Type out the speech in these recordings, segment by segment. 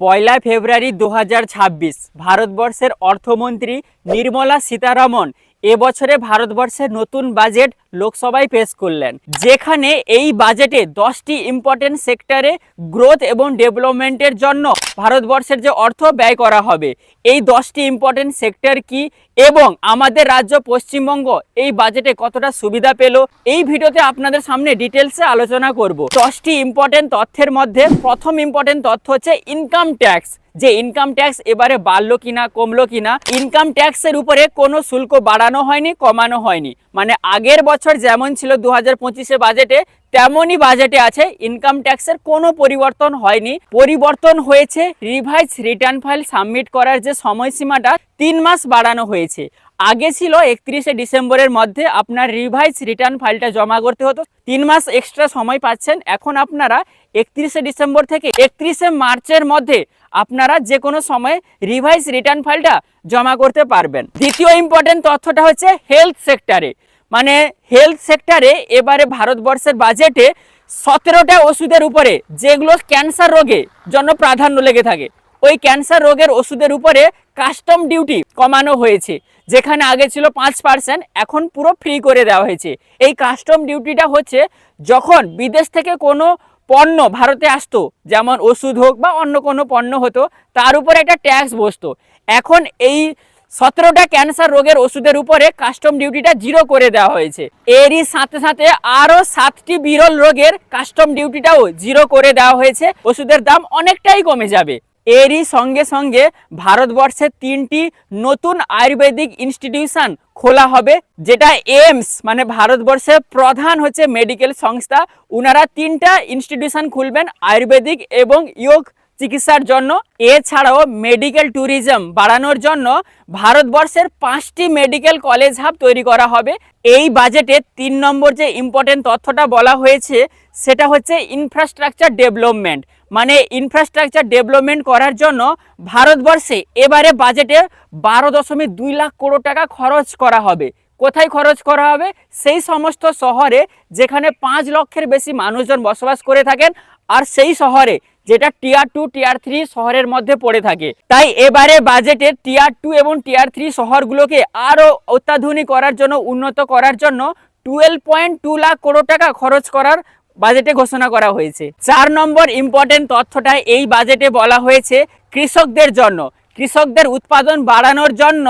পয়লা ফেব্রুয়ারি দু হাজার ছাব্বিশ, ভারতবর্ষের অর্থমন্ত্রী নির্মলা সীতারামন এবছরে ভারতবর্ষের নতুন বাজেট লোকসভায় পেশ করলেন, যেখানে এই বাজেটে দশটি ইম্পর্টেন্ট সেক্টরে গ্রোথ এবং ডেভেলপমেন্টের জন্য ভারতবর্ষের যে অর্থ ব্যয় করা হবে, এই দশটি ইম্পর্টেন্ট সেক্টর কি এবং আমাদের রাজ্য পশ্চিমবঙ্গ এই বাজেটে কতটা সুবিধা পেল, এই ভিডিওতে আপনাদের সামনে ডিটেলসে আলোচনা করব। দশটি ইম্পর্টেন্ট তথ্যের মধ্যে প্রথম ইম্পর্টেন্ট তথ্য হচ্ছে ইনকাম ট্যাক্স যে ইনকাম ট্যাক্স এবারে বাড়লো কিনা, কমলো কিনা ইনকাম ট্যাক্সের উপরে কোনো শুল্ক বাড়ানো হয়নি, কমানো হয়নি। মানে আগের বছর যেমন ছিল দু হাজার পঁচিশে বাজেটে, তেমনই বাজেটে আছে। ইনকাম ট্যাক্সের কোনো পরিবর্তন হয়নি। পরিবর্তন হয়েছে রিভাইজ রিটার্ন ফাইল সাবমিট করার যে সময়সীমাটা তিন মাস বাড়ানো হয়েছে। আগে ছিল একত্রিশে ডিসেম্বরের মধ্যে আপনার রিভাইজ রিটার্ন ফাইলটা জমা করতে হতো। তিন মাস এক্সট্রা সময় পাচ্ছেন। এখন আপনারা একত্রিশে ডিসেম্বর থেকে একত্রিশে মার্চের মধ্যে আপনারা যে কোনো সময় রিভাইজ রিটার্ন ফাইলটা জমা করতে পারবেন। দ্বিতীয় ইম্পর্টেন্ট তথ্যটা হচ্ছে হেলথ সেক্টরে মানে হেলথ সেক্টরে এবারে ভারতবর্ষের বাজেটে সতেরোটা ওষুধের উপরে, যেগুলো ক্যান্সার রোগে জন্য প্রাধান্য লেগে থাকে, ওই ক্যান্সার রোগের ওষুধের উপরে কাস্টম ডিউটি কমানো হয়েছে, যেখানে আগে ছিল পাঁচ পার্সেন্ট এখন পুরো ফ্রি করে দেওয়া হয়েছে। এই কাস্টম ডিউটিটা হচ্ছে যখন বিদেশ থেকে কোনো পণ্য ভারতে আসতো, যেমন ওষুধ হোক বা অন্য কোনো পণ্য হতো, তার উপরে একটা ট্যাক্স বসতো। এখন এই সতেরোটা ক্যান্সার রোগের ওষুধের উপরে কাস্টম ডিউটিটা জিরো করে দেওয়া হয়েছে। এরই সাথে সাথে আরও সাতটি বিরল রোগের কাস্টম ডিউটিটাও জিরো করে দেওয়া হয়েছে। ওষুধের দাম অনেকটাই কমে যাবে। এরই সঙ্গে সঙ্গে ভারতবর্ষের তিনটি নতুন আয়ুর্বেদিক ইনস্টিটিউশন খোলা হবে, যেটা এমস মানে ভারতবর্ষের প্রধান হচ্ছে মেডিকেল সংস্থা। উনারা তিনটা ইনস্টিটিউশন খুলবেন, আয়ুর্বেদিক এবং ইয়োগ চিকিৎসার জন্য। এছাড়াও মেডিকেল ট্যুরিজম বাড়ানোর জন্য ভারতবর্ষের পাঁচটি মেডিকেল কলেজ হাব তৈরি করা হবে। এই বাজেটে তিন নম্বর যে ইম্পর্টেন্ট তথ্যটা বলা হয়েছে, সেটা হচ্ছে ইনফ্রাস্ট্রাকচার ডেভেলপমেন্ট মানে ইনফ্রাস্ট্রাকচার ডেভেলপমেন্ট করার জন্য ভারতবর্ষে এবারে বাজেটে বারো দশমিক দুই লাখ করোড় টাকা খরচ করা হবে। কোথায় খরচ করা হবে? সেই সমস্ত শহরে যেখানে পাঁচ লক্ষের বেশি মানুষজন বসবাস করে থাকেন আর সেই শহরে যেটা টিয়ার টু টিয়ার থ্রি শহরের মধ্যে পড়ে থাকে। তাই এবারে বাজেটে টিয়ার টু এবং টিয়ার থ্রি শহরগুলোকে আরও অত্যাধুনিক করার জন্য, উন্নত করার জন্য twelve point two lakh crore টাকা খরচ করার বাজেটে ঘোষণা করা হয়েছে। চার নম্বর ইম্পর্টেন্ট তথ্যটা এই বাজেটে বলা হয়েছে কৃষকদের জন্য। কৃষকদের উৎপাদন বাড়ানোর জন্য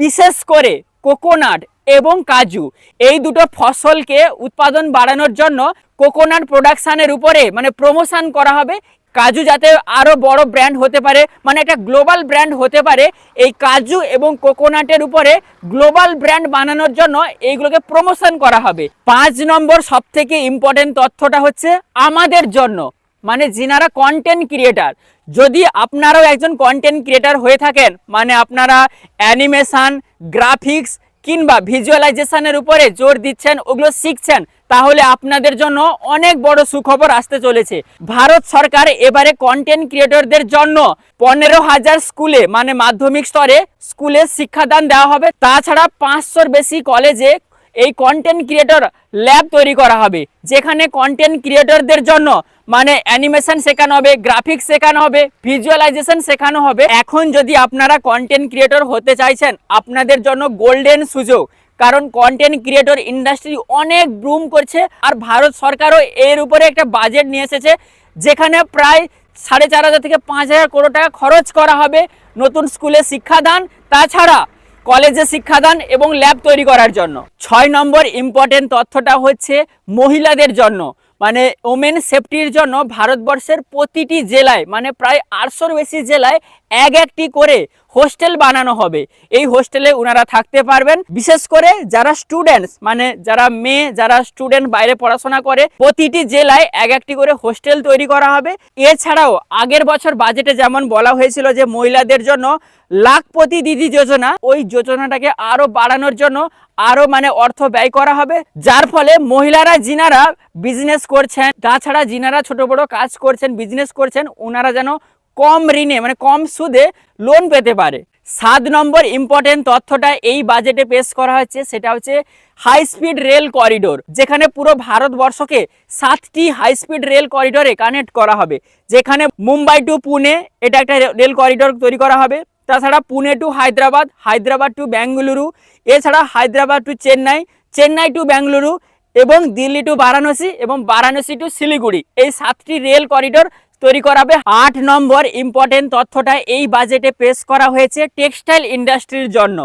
বিশেষ করে কোকোনাট এবং কাজু। এই দুটো ফসলকে উৎপাদন বাড়ানোর জন্য কোকোনাট প্রোডাকশানের উপরে মানে প্রমোশন করা হবে। কাজু যাতে আরও বড় ব্র্যান্ড হতে পারে মানে একটা গ্লোবাল ব্র্যান্ড হতে পারে, এই কাজু এবং কোকোনাটের উপরে গ্লোবাল ব্র্যান্ড বানানোর জন্য এইগুলোকে প্রমোশন করা হবে। পাঁচ নম্বর সব থেকে ইম্পর্টেন্ট তথ্যটা হচ্ছে আমাদের জন্য মানে যিনারা কন্টেন্ট ক্রিয়েটার যদি আপনারাও একজন কন্টেন্ট ক্রিয়েটার হয়ে থাকেন মানে আপনারা অ্যানিমেশন গ্রাফিক্স কিংবা ভিজুয়ালাইজেশনের উপরে জোর দিচ্ছেন, ওগুলো শিখছেন, তাহলে আপনাদের জন্য অনেক বড় সুখবর আসতে চলেছে। ভারত সরকার এবারে কন্টেন্ট ক্রিয়েটরদের জন্য পনেরো হাজার স্কুলে মানে মাধ্যমিক স্তরে, স্কুলে শিক্ষাদান দেওয়া হবে। তাছাড়া পাঁচশোর বেশি কলেজে এই কন্টেন্ট ক্রিয়েটর ল্যাব তৈরি করা হবে। যেখানে কন্টেন্ট ক্রিয়েটরদের জন্য মানে অ্যানিমেশন শেখানো হবে গ্রাফিক্স শেখানো হবে ভিজুয়ালাইজেশন শেখানো হবে। এখন যদি আপনারা কন্টেন্ট ক্রিয়েটর হতে চাইছেন, আপনাদের জন্য গোল্ডেন সুযোগ। কারণ কন্টেন্ট ক্রিয়েটর ইন্ডাস্ট্রি অনেক ব্রুম করছে আর ভারত সরকারও এর উপরে একটা বাজেট নিয়ে এসেছে, যেখানে প্রায় সাড়ে চার হাজার থেকে পাঁচ হাজার করোড় টাকা খরচ করা হবে নতুন স্কুলে শিক্ষাদান। তাছাড়া কলেজে শিক্ষাদান এবং ল্যাব তৈরি করার জন্য। ছয় নম্বর ইম্পর্টেন্ট তথ্যটা হচ্ছে মহিলাদের জন্য। মানে ওমেন সেফটির জন্য ভারতবর্ষের প্রতিটি জেলায় মানে প্রায় আটশোর বেশি জেলায় এক একটি করে হোস্টেল বানানো হবে। এই হোস্টেলে ওনারা থাকতে পারবেন। বিশেষ করে যারা স্টুডেন্টস মানে যারা মেয়ে, যারা স্টুডেন্ট বাইরে পড়াশোনা করে, প্রতিটি জেলায় এক একটি করে হোস্টেল তৈরি করা হবে। এছাড়াও আগের বছর বাজেটে যেমন বলা হয়েছিল যে মহিলাদের জন্য লাখপতি দিদি যোজনা, ওই যোজনাটাকে আরও বাড়ানোর জন্য আরও মানে অর্থ ব্যয় করা হবে। যার ফলে মহিলারা, যিনারা বিজনেস করছেন, তাছাড়া যিনারা ছোট বড় কাজ করছেন বিজনেস করছেন ওনারা যেন কম ঋণে মানে কম সুদে লোন পেতে পারে। সাত নম্বর ইম্পর্টেন্ট তথ্যটা এই বাজেটে পেশ করা হচ্ছে সেটা হচ্ছে হাই স্পিড রেল করিডোর যেখানে পুরো ভারতবর্ষকে সাতটি হাই স্পিড রেল করিডোরে কানেক্ট করা হবে। যেখানে মুম্বাই টু পুনে এটা একটা রেল করিডোর তৈরি করা হবে। তাছাড়া পুনে টু হায়দ্রাবাদ হায়দ্রাবাদ টু বেঙ্গালুরু এছাড়া হায়দ্রাবাদ টু চেন্নাই চেন্নাই টু বেঙ্গালুরু এবং দিল্লি টু বারাণসী এবং বারাণসী টু শিলিগুড়ি। এই সাতটি রেল করিডোর তৈরি করা হবে আট নম্বর ইম্পর্টেন্ট তথ্যটা এই বাজেটে পেশ করা হয়েছে টেক্সটাইল ইন্ডাস্ট্রির জন্য।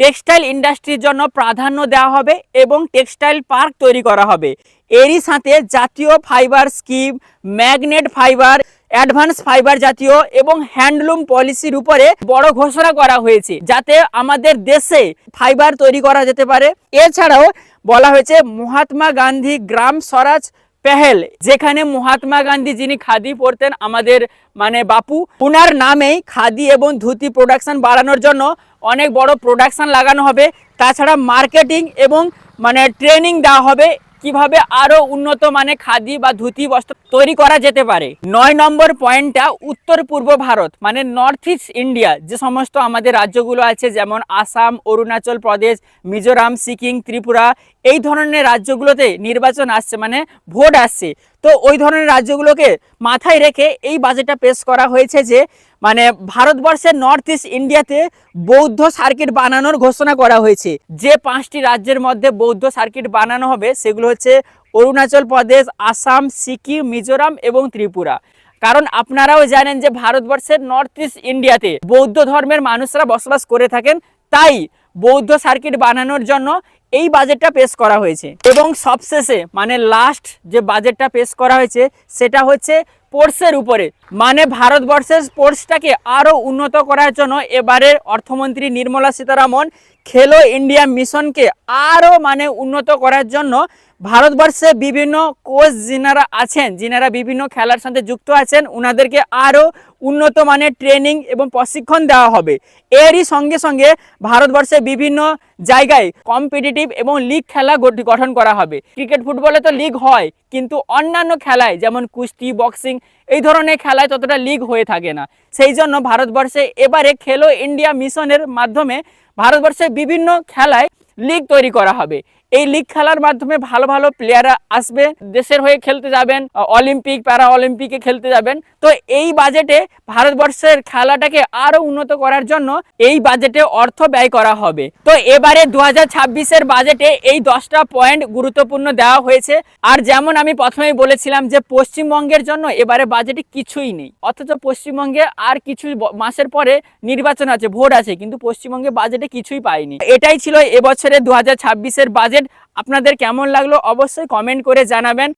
টেক্সটাইল ইন্ডাস্ট্রির জন্য প্রাধান্য দেওয়া হবে এবং টেক্সটাইল পার্ক তৈরি করা হবে। এরই সাথে জাতীয় fibre scheme magnet fibre advance fibre জাতীয় এবং হ্যান্ডলুম পলিসির উপরে বড় ঘোষণা করা হয়েছে যাতে আমাদের দেশে ফাইবার তৈরি করা যেতে পারে। এছাড়াও বলা হয়েছে মহাত্মা গান্ধী গ্রাম স্বরাজ পেহেল, যেখানে মহাত্মা গান্ধী যিনি খাদি পরতেন আমাদের মানে বাপু ওনার নামেই খাদি এবং ধুতি প্রোডাকশন বাড়ানোর জন্য অনেক বড় প্রোডাকশন লাগানো হবে। তাছাড়া মার্কেটিং এবং মানে ট্রেনিং দেওয়া হবে কীভাবে আরও উন্নত মানে খাদি বা ধুতি বস্ত্র তৈরি করা যেতে পারে। নয় নম্বর পয়েন্টটা উত্তর পূর্ব ভারত মানে নর্থ ইস্ট ইন্ডিয়া যে সমস্ত আমাদের রাজ্যগুলো আছে, যেমন আসাম, অরুণাচল প্রদেশ, মিজোরাম, সিকিম, ত্রিপুরা এই ধরনের রাজ্যগুলোতে নির্বাচন আসছে মানে ভোট আসছে। তো ওই ধরনের রাজ্যগুলোকে মাথায় রেখে এই বাজেটটা পেশ করা হয়েছে যে মানে ভারতবর্ষের নর্থ ইস্ট ইন্ডিয়াতে বৌদ্ধ সার্কিট বানানোর ঘোষণা করা হয়েছে। যে পাঁচটি রাজ্যের মধ্যে বৌদ্ধ সার্কিট বানানো হবে, সেগুলো হচ্ছে অরুণাচল প্রদেশ, আসাম, সিকিম, মিজোরাম এবং ত্রিপুরা। কারণ আপনারাও জানেন যে ভারতবর্ষের নর্থ ইস্ট ইন্ডিয়াতে বৌদ্ধ ধর্মের মানুষরা বসবাস করে থাকেন, তাই বৌদ্ধ সার্কিট বানানোর জন্য এই বাজেটটা পেশ করা হয়েছে। এবং সবশেষে মানে লাস্ট যে বাজেটটা পেশ করা হয়েছে, সেটা হচ্ছে স্পোর্টসের উপরে। মানে ভারতবর্ষের স্পোর্টসটাকে আরও উন্নত করার জন্য এবারে অর্থমন্ত্রী নির্মলা সীতারামন খেলো ইন্ডিয়া মিশনকে আরও মানে উন্নত করার জন্য। ভারতবর্ষে বিভিন্ন কোচ যিনারা আছেন, যিনারা বিভিন্ন খেলার সাথে যুক্ত আছেন ওনাদেরকে আরও উন্নত মানের ট্রেনিং এবং প্রশিক্ষণ দেওয়া হবে। এরই সঙ্গে সঙ্গে ভারতবর্ষে বিভিন্ন জায়গায় কম্পিটিটিভ এবং লিগ খেলা গঠন করা হবে। ক্রিকেট ফুটবলে তো লিগ হয়, কিন্তু অন্যান্য খেলায় যেমন কুস্তি, বক্সিং, এই ধরনের খেলায় ততটা লিগ হয়ে থাকে না। সেই জন্য ভারতবর্ষে এবারে খেলো ইন্ডিয়া মিশনের মাধ্যমে ভারতবর্ষে বিভিন্ন খেলায় লিগ তৈরি করা হবে। এই লিগ খেলার মাধ্যমে ভালো ভালো প্লেয়াররা আসবে, দেশের হয়ে খেলতে যাবেন অলিম্পিক প্যারা অলিম্পিকে খেলতে যাবেন। তো এই বাজেটে ভারতবর্ষের খেলাটাকে আরও উন্নত করার জন্য এই বাজেটে অর্থ ব্যয় করা হবে। তো এবারে দু হাজার বাজেটে এই দশটা পয়েন্ট গুরুত্বপূর্ণ দেওয়া হয়েছে। আর যেমন আমি প্রথমেই বলেছিলাম যে পশ্চিমবঙ্গের জন্য এবারে বাজেটে কিছুই নেই। অথচ পশ্চিমবঙ্গে আর কিছু মাসের পরে নির্বাচন আছে, ভোট আছে, কিন্তু পশ্চিমবঙ্গে বাজেটে কিছুই পাইনি। এটাই ছিল এবছরে দু হাজার ছাব্বিশের বাজেট আপনাদের কেমন লাগল অবশ্যই কমেন্ট করে জানাবেন।